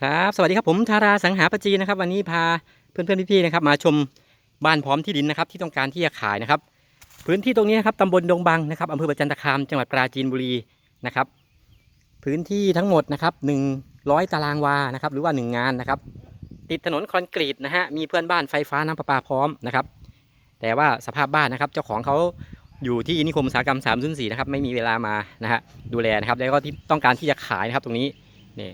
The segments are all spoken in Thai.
ครับสวัสดีครับผมธาราสังหาปจีนะครับ วันนี้พาเพื่อนๆพี่ๆนะครับ มาชมบ้านพร้อมที่ดินนะครับ ที่ต้องการที่จะขายนะครับ พื้นที่ตรงนี้นะครับตำบลดงบังนะครับอำเภอประจันตคามจังหวัดปราจีนบุรีนะครับ พื้นที่ทั้งหมดนะครับ100 ตารางวานะครับ หรือว่า 1 งานนะครับ ติดถนนคอนกรีตนะฮะมีเพื่อนบ้านไฟฟ้าน้ำประปาพร้อมนะครับ แต่ว่าสภาพบ้านนะครับ เจ้าของเขาอยู่ที่นิคมอุตสาหกรรม304นะครับไม่มีเวลามานะฮะดูแลนะครับแล้วก็ที่ต้องการที่จะขายนะครับตรงนี้นี่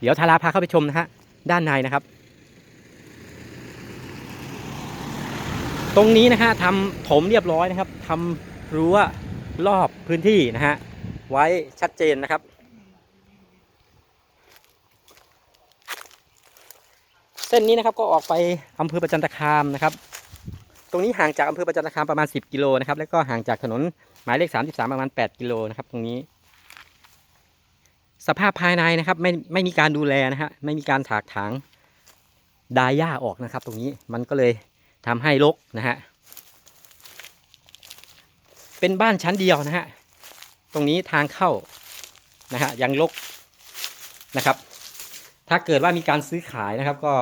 เดี๋ยวทาราพาเข้าไปชมนะฮะด้านในนะครับ ตรงนี้นะฮะทำถมเรียบร้อยนะครับทำรั้วรอบพื้นที่นะฮะไว้ชัดเจนนะครับเส้นนี้นะครับก็ออกไปอำเภอประจันตคามนะครับ ตรงนี้ห่างจากอำเภอประจันตคามประมาณ 10 กิโลนะครับ แล้วก็ห่างจากถนนหมายเลข 33 ประมาณ 8 กิโลนะครับ ตรงนี้ สภาพภายในนะครับ ไม่ไม่มีการดูแลนะฮะไม่มีการถากถางดายหญ้าออกนะครับ ตรงนี้มันก็เลยทำให้รกนะฮะเป็นบ้านชั้นเดียวนะฮะตรงนี้ทางเข้านะฮะยังรกนะครับ ถ้าเกิดว่ามีการซื้อขายนะครับ ก็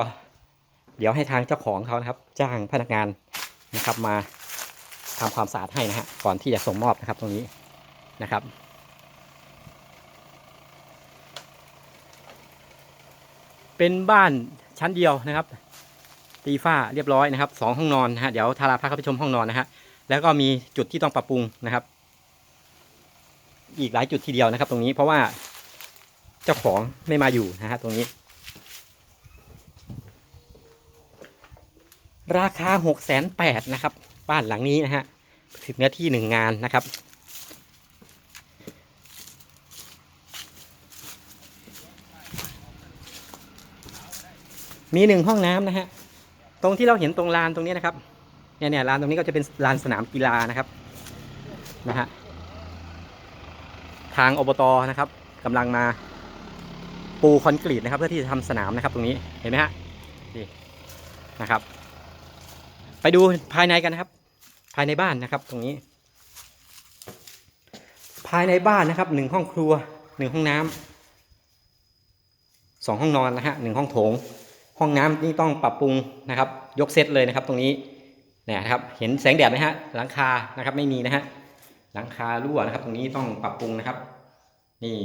เดี๋ยวให้ทางเจ้าของเขานะครับ จ้างพนักงานนะครับมาทำความสะอาดให้นะฮะก่อนที่จะส่งมอบนะครับตรงนี้นะครับ เป็นบ้านชั้นเดียวนะครับ ตีฝ้าเรียบร้อยนะครับสองห้องนอนนะฮะเดี๋ยวทาราพาเข้าไปชมห้องนอนนะฮะแล้วก็มีจุดที่ต้องปรับปรุงนะครับ อีกหลายจุดทีเดียวนะครับ ตรงนี้เพราะว่าเจ้าของไม่มาอยู่นะฮะตรงนี้ ราคาหกแสนแปดนะครับ บ้านหลังนี้นะฮะถึงเนื้อที่หนึ่งงานนะครับ มีหนึ่งห้องน้ำนะฮะ ตรงที่เราเห็นตรงลานตรงนี้นะครับ เนี่ยเนี่ยลานตรงนี้ก็จะเป็นลานสนามกีฬานะครับ นะฮะ ทางอบตนะครับกำลังมาปูคอนกรีตนะครับ เพื่อที่จะทำสนามนะครับ ตรงนี้ เห็นไหมฮะ นี่นะครับ ไปดูภายในกันนะครับ ภายในบ้านนะครับ ตรงนี้ ภายในบ้านนะครับหนึ่งห้องครัวหนึ่งห้องน้ำสองห้องนอนนะฮะหนึ่งห้องโถง ห้องน้ำนี่ต้องปรับปรุงนะครับ ยกเซตเลยนะครับตรงนี้นะครับ เห็นแสงแดดไหมฮะหลังคานะครับไม่มีนะฮะหลังคารั่วนะครับ ตรงนี้ต้องปรับปรุงนะครับ นี่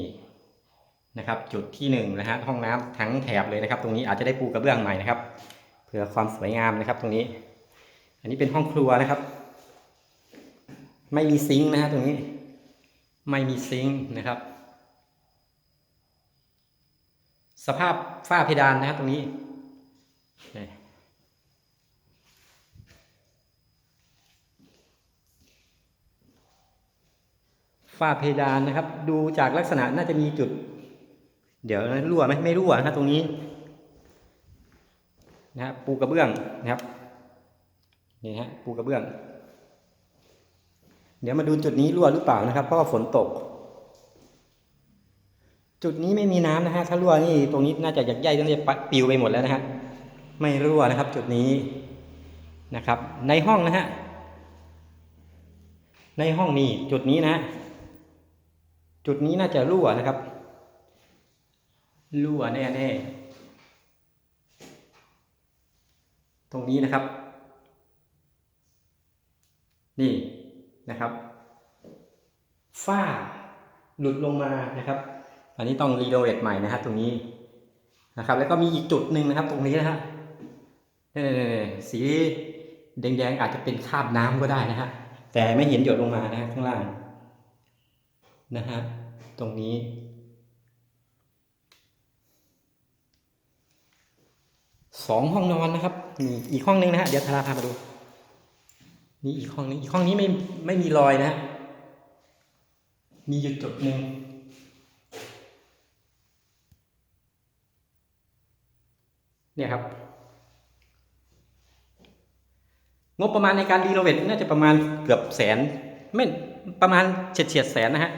นะครับ จุดที่หนึ่งนะฮะห้องน้ำทั้งแถบเลยนะครับ ตรงนี้อาจจะได้ปูกระเบื้องใหม่นะครับเพื่อความสวยงามนะครับ ตรงนี้ อันนี้เป็นห้องครัวนะครับ ไม่มีซิงค์นะฮะตรงนี้ ไม่มีซิงค์นะครับ สภาพฝ้าเพดานนะครับตรงนี้ นี่ฝ้าเพดานนะครับ ดูจากลักษณะน่าจะมีจุด เดี๋ยวนะรั่วไหมไม่รั่วนะตรงนี้นะครับปูกระเบื้องนะครับนี่ฮะปูกระเบื้อง เดี๋ยวมาดูจุดนี้รั่วหรือเปล่านะครับ เพราะว่าฝนตก จุดนี้ไม่มีน้ำนะฮะถ้ารั่วนี่ตรงนี้น่าจะยักใยต้องจะปิวไปหมดแล้วนะฮะ ไม่รั่วนะครับจุดนี้นะครับ ในห้องนะฮะในห้องนี้จุดนี้นะ จุดนี้น่าจะรั่วนะครับ รั่วแน่ๆตรงนี้นะครับ นี่นะครับฝ้าหลุดลงมานะครับ อันนี้ต้องรีโนเวทใหม่นะครับ ตรงนี้นะครับ แล้วก็มีอีกจุดหนึ่งนะครับ ตรงนี้นะฮะ นี่ๆๆสีแดงๆอาจจะเป็นคราบน้ำก็ได้นะฮะ แต่ไม่เห็นหยดลงมานะฮะข้างล่างนะฮะตรงนี้ สองห้องนอนนะครับนี่อีกห้องนึงนะฮะเดี๋ยวทาราพามาดู นี่อีกห้องนึงอีกห้องนี้ไม่ไม่มีรอยนะฮะมีอยู่จุดหนึ่งเนี่ยครับ งบประมาณในการรีโนเวทน่าจะประมาณเกือบแสนไม่ประมาณเฉียดเฉียดแสนนะฮะ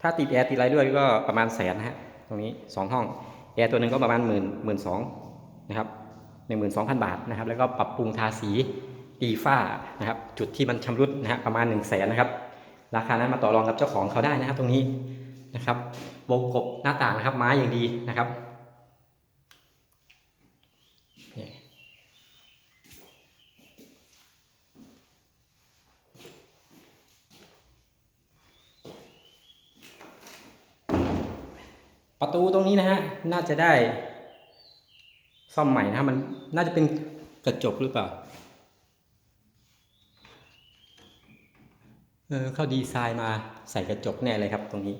ถ้าติดแอร์ติดอะไรด้วยก็ประมาณแสนนะฮะตรงนี้สองห้องแอร์ตัวหนึ่งก็ประมาณหมื่นหมื่นสองนะครับหนึ่งหมื่นสองพันบาทนะครับ แล้วก็ปรับปรุงทาสีตีฝ้านะครับ จุดที่มันชำรุดนะฮะประมาณหนึ่งแสนนะครับ ราคานั้นมาต่อรองกับเจ้าของเขาได้นะครับตรงนี้นะครับวงกบหน้าต่างนะครับไม้อย่างดีนะครับนี่ ประตูตรงนี้นะฮะ น่าจะได้ ซ่อมใหม่นะมันน่าจะเป็นกระจกหรือเปล่า เออเขาดีไซน์มาใส่กระจกแน่เลยครับ ตรงนี้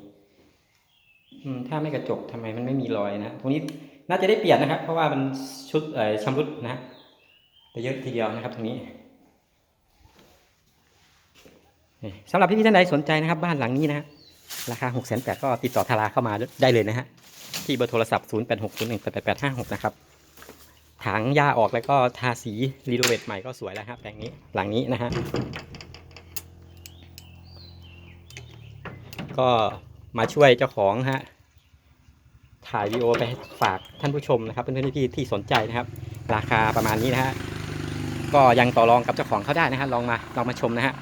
อืมถ้าไม่กระจกทำไมมันไม่มีรอยนะ ตรงนี้น่าจะได้เปลี่ยนนะครับ เพราะว่ามันชุดเอ่อชำรุดนะไปเยอะทีเดียวนะครับ ตรงนี้สำหรับพี่ท่านใดสนใจนะครับ บ้านหลังนี้นะฮะ ราคา6 8 0 0 0ก็ติดต่อทาราเข้ามาได้เลยนะฮะ ที่เบอร์โทรศัพท์ 0 8 6 0 1 8 8 8 5 6 นะครับถางหญ้าออกแล้วก็ทาสีรีโนเวทใหม่ก็สวยแล้วครับแปลงนี้หลังนี้นะฮะ ก็มาช่วยเจ้าของฮะ ถ่ายวีดีโอไปฝากท่านผู้ชมนะครับ เพื่อนๆพี่ๆที่สนใจนะครับ ราคาประมาณนี้นะฮะ ก็ยังต่อรองกับเจ้าของเขาได้นะฮะ ลองมาลองมาชมนะฮะ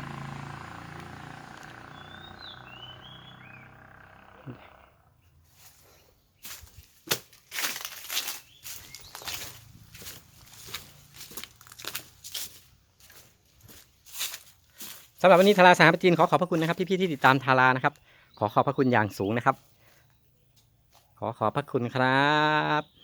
สำหรับวันนี้ทาราสหประจีนขอขอบพระคุณนะครับพี่ๆที่ติดตามทารานะครับ ขอขอบพระคุณอย่างสูงนะครับ ขอขอบพระคุณครับ